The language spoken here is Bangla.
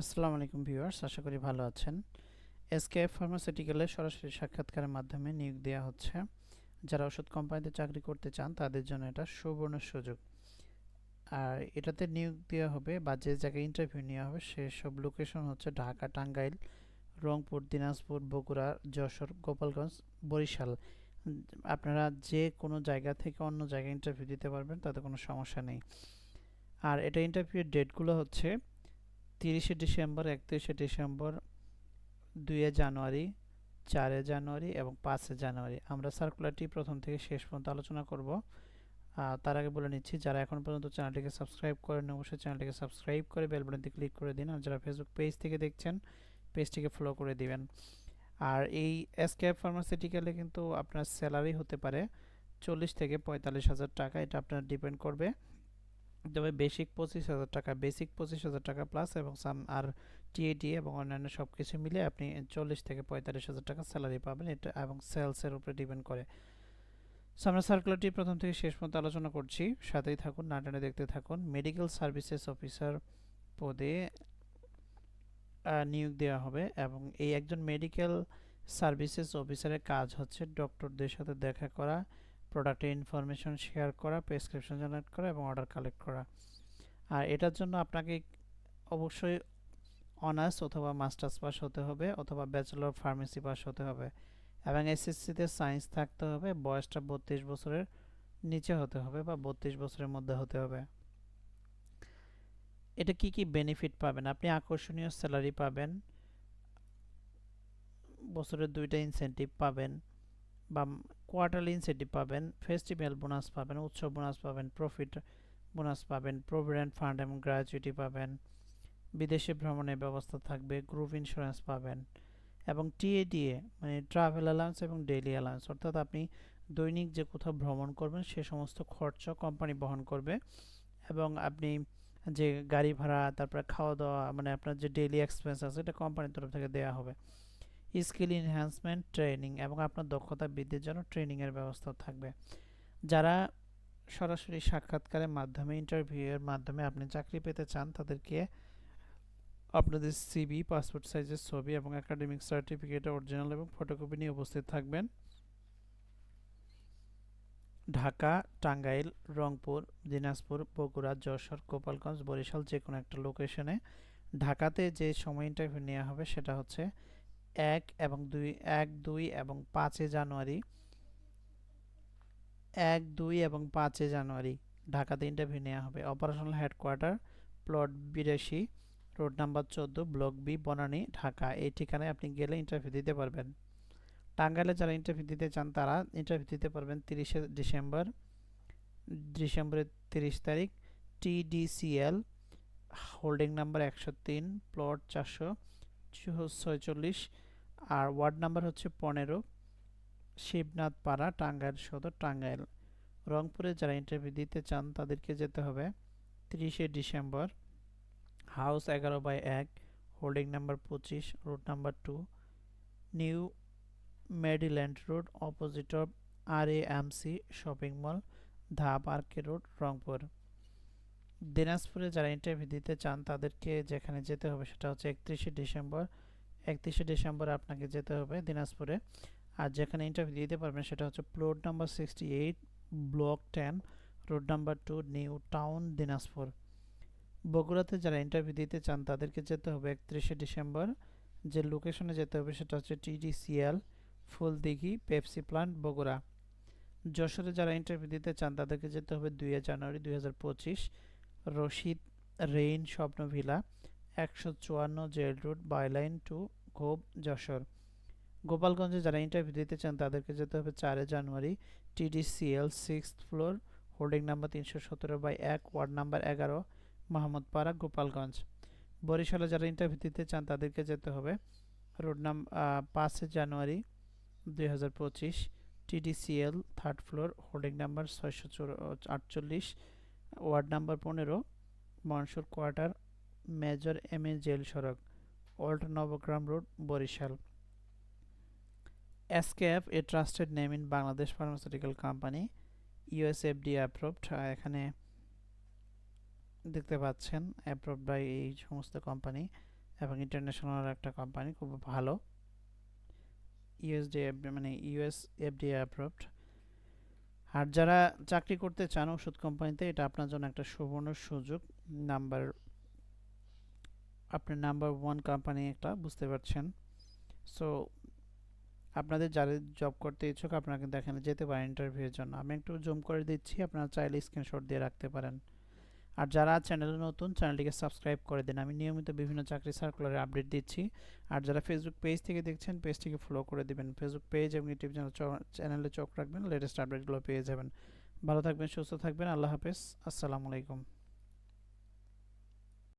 আসসালামু আলাইকুম ভিউয়ার্স, আশা করি ভালো আছেন। এসকেএফ ফার্মাসিউটিক্যালে সরাসরি সাক্ষাৎকারের মাধ্যমে নিয়োগ দেওয়া হচ্ছে। যারা ওষুধ কোম্পানিতে চাকরি করতে চান, তাদের জন্য এটা সুবর্ণ সুযোগ। আর এটাতে নিয়োগ দেওয়া হবে বা যে জায়গায় ইন্টারভিউ নেওয়া হবে, সেসব লোকেশন হচ্ছে ঢাকা, টাঙ্গাইল, রংপুর, দিনাজপুর, বগুড়া, যশোর, গোপালগঞ্জ, বরিশাল। আপনারা যে কোনো জায়গা থেকে অন্য জায়গায় ইন্টারভিউ দিতে পারবেন, তাতে কোনো সমস্যা নেই। আর এটা ইন্টারভিউয়ের ডেটগুলো হচ্ছে তিরিশে ডিসেম্বর, একত্রিশে ডিসেম্বর, দুইয়ে জানুয়ারি, চারে জানুয়ারি এবং পাঁচে জানুয়ারি। আমরা সার্কুলারটি প্রথম থেকে শেষ পর্যন্ত আলোচনা করব। তার আগে বলে নিচ্ছি, যারা এখন পর্যন্ত চ্যানেলটিকে সাবস্ক্রাইব করেন অবশ্যই চ্যানেলটিকে সাবস্ক্রাইব করে বেল বাটনটি ক্লিক করে দিন। আর যারা ফেসবুক পেজ থেকে দেখছেন পেজটিকে ফলো করে দিবেন। আর এই এসকেএফ ফার্মাসিউটিক্যালে কিন্তু আপনার স্যালারি হতে পারে চল্লিশ থেকে পঁয়তাল্লিশ হাজার টাকা। এটা আপনার ডিপেন্ড করবে। তবে বেসিক পঁচিশ হাজার টাকা বেসিক পঁচিশ হাজার টাকা প্লাস এবং সাম আর টিএটি এবং অন্যান্য সব কিছু মিলে আপনি চল্লিশ থেকে পঁয়তাল্লিশ হাজার টাকা স্যালারি পাবেন। এটা এবং সেলসের উপরে ডিপেন্ড করে। সো আমরা সার্কুলারটি প্রথম থেকে শেষ পর্যন্ত আলোচনা করছি। সাথেই থাকুন নাটনে দেখতে থাকুন। মেডিকেল সার্ভিসেস অফিসার পদে নিয়োগ দেওয়া হবে এবং এই একজন মেডিকেল সার্ভিসেস অফিসারের কাজ হচ্ছে ডক্টরদের সাথে দেখা করা। প্রোডাক্টের ইনফরমেশন শেয়ার করা প্রেসক্রিপশন জেনারেট করা এবং অর্ডার কালেক্ট করা। আর এটার জন্য আপনাকে অবশ্যই অনার্স অথবা মাস্টার্স পাস হতে হবে অথবা ব্যাচেলর ফার্মেসি পাস হতে হবে এবং এসএসসিতে সায়েন্স থাকতে হবে, বয়সটা বত্রিশ বছরের নিচে হতে হবে বা বত্রিশ বছরের মধ্যে হতে হবে। এটা কি কি বেনিফিট পাবেন? আপনি আকর্ষণীয় স্যালারি পাবেন বছরের দুইটা ইনসেন্টিভ পাবেন বা কোয়ার্টারলি ইনসেন্টিভ পাবেন ফেস্টিভ্যাল বোনাস পাবেন, উৎসব বোনাস পাবেন প্রফিট বোনাস পাবেন প্রভিডেন্ট ফান্ড এবং গ্র্যাচুইটি পাবেন, বিদেশে ভ্রমণের ব্যবস্থা থাকবে গ্রুপ ইন্স্যুরেন্স পাবেন এবং টিএডিএ মানে ট্রাভেল অ্যালাউন্স এবং ডেইলি অ্যালাউন্স অর্থাৎ আপনি দৈনিক যে কোথাও ভ্রমণ করবেন, সে সমস্ত খরচ কোম্পানি বহন করবে এবং আপনি যে গাড়ি ভাড়া, তারপরে খাওয়া দাওয়া মানে আপনার যে ডেইলি এক্সপেন্স আছে এটা কোম্পানির তরফ থেকে দেওয়া হবে। স্কিল এনহ্যান্সমেন্ট ট্রেনিং এবং আপনার দক্ষতা বৃদ্ধির জন্য ট্রেনিংয়ের ব্যবস্থা থাকবে। যারা সরাসরি সাক্ষাৎকারের মাধ্যমে ইন্টারভিউয়ের মাধ্যমে আপনি চাকরি পেতে চান, তাদেরকে আপনাদের সিবি পাসপোর্ট সাইজের ছবি এবং একাডেমিক সার্টিফিকেট অরিজিনাল এবং ফটোকপি নিয়ে উপস্থিত থাকবেন। ঢাকা, টাঙ্গাইল, রংপুর, দিনাজপুর, বগুড়া, যশোর, গোপালগঞ্জ, বরিশাল যে কোনো একটা লোকেশনে ঢাকাতে যে সময় ইন্টারভিউ নেওয়া হবে সেটা হচ্ছে এক এবং দুই, এক, দুই এবং পাঁচে জানুয়ারি। এক, দুই এবং পাঁচে জানুয়ারি। ঢাকাতে ইন্টারভিউ নেওয়া হবে। অপারেশনাল হেডকোয়ার্টার প্লট বিরাশি রোড নাম্বার চোদ্দ ব্লক বি বনানী ঢাকা এই ঠিকানায় আপনি গেলে ইন্টারভিউ দিতে পারবেন। টাঙ্গাইলে যারা ইন্টারভিউ দিতে চান, তারা ইন্টারভিউ দিতে পারবেন তিরিশে ডিসেম্বর, ডিসেম্বরের তিরিশ তারিখ। টিডিসিএল হোল্ডিং নাম্বার একশো তিন প্লট চারশো ছয়চল্লিশ আর ওয়ার্ড নাম্বার হচ্ছে পনেরো। শিবনাথ পাড়া, টাঙ্গাইল সদর, টাঙ্গাইল। রংপুরে যারা ইন্টারভিউ দিতে চান, তাদেরকে যেতে হবে তিরিশে ডিসেম্বর। হাউস এগারো বাই এক, হোল্ডিং নাম্বার পঁচিশ road number two. New Mediland road, opposite of R A M C shopping mall, Dhap RK road, Rangpur. দিনাজপুরে যারা ইন্টারভিউ দিতে চান, তাদেরকে যেখানে যেতে হবে সেটা হচ্ছে একত্রিশে ডিসেম্বর। একত্রিশে ডিসেম্বর আপনাকে যেতে হবে দিনাজপুরে। আর যেখানে ইন্টারভিউ দিতে পারবেন সেটা হচ্ছে plot number sixty eight block ten road number two new town Dinajpur. বগুড়াতে যারা ইন্টারভিউ দিতে চান, তাদেরকে যেতে হবে একত্রিশে ডিসেম্বর। যে লোকেশনে যেতে হবে সেটা হচ্ছে TDCL Fuldighi Pepsi plant Bogura. যশোরে যারা ইন্টারভিউ দিতে চান, তাদেরকে যেতে হবে দুই জানুয়ারি দুই হাজার পঁচিশ। রশিদ, রেইন স্বপ্ন ভিলা একশো চুয়ান্ন জেল রোড বাইলাইন টু গোপ যশোর। গোপালগঞ্জে যারা ইন্টারভিউ দিতে চান, তাদেরকে যেতে হবে চারে January, TDCL sixth floor holding number তিনশো সতেরো বাই এক ওয়ার্ড নাম্বার এগারো, মোহাম্মদপাড়া, গোপালগঞ্জ। বরিশালে যারা ইন্টারভিউ দিতে চান, তাদেরকে যেতে হবে রোড নাম পাঁচে জানুয়ারি, দুই হাজার পঁচিশ, TDCL third floor holding number ছয়শো আটচল্লিশ ওয়ার্ড নাম্বার পনেরো, Mansur quarter, major M A jail সড়ক, old Nabagram road, Barishal. SKF a trusted name in Bangladesh pharmaceutical company, USFD approved এখানে দেখতে পাচ্ছেন, অ্যাপ্রুভড বাই এই সমস্ত কোম্পানি এবং ইন্টারন্যাশনাল একটা কোম্পানি, খুব ভালো। ইউএসডি মানে ইউএস এফডিএ অ্যাপ্রুভড। আর যারা চাকরি করতে চান ওষুধ কোম্পানিতে, এটা আপনার জন্য একটা সুবর্ণ সুযোগ। নাম্বার, আপনার নাম্বার ওয়ান কোম্পানি একটা, বুঝতে পারছেন? সো আপনাদের যারা জব করতে ইচ্ছুক, আপনারা কিন্তু এখানে যেতে পারেন ইন্টারভিউয়ের জন্য। আমি একটু জুম করে দিচ্ছি, আপনারা চাইলে স্ক্রিনশট দিয়ে রাখতে পারেন। আর যারা চ্যানেলে নতুন, চ্যানেলটিকে সাবস্ক্রাইব করে দিন। আমি নিয়মিত বিভিন্ন চাকরি সার্কুলারে আপডেট দিচ্ছি। আর যারা ফেসবুক পেজ থেকে দেখছেন পেজটিকে ফলো করে দেবেন। ফেসবুক পেজ এবং ইউটিউব চ্যানেল চ্যানেলে চোখ রাখবেন লেটেস্ট আপডেটগুলো পেয়ে যাবেন। ভালো থাকবেন, সুস্থ থাকবেন। আল্লাহ হাফেজ। আসসালামু আলাইকুম।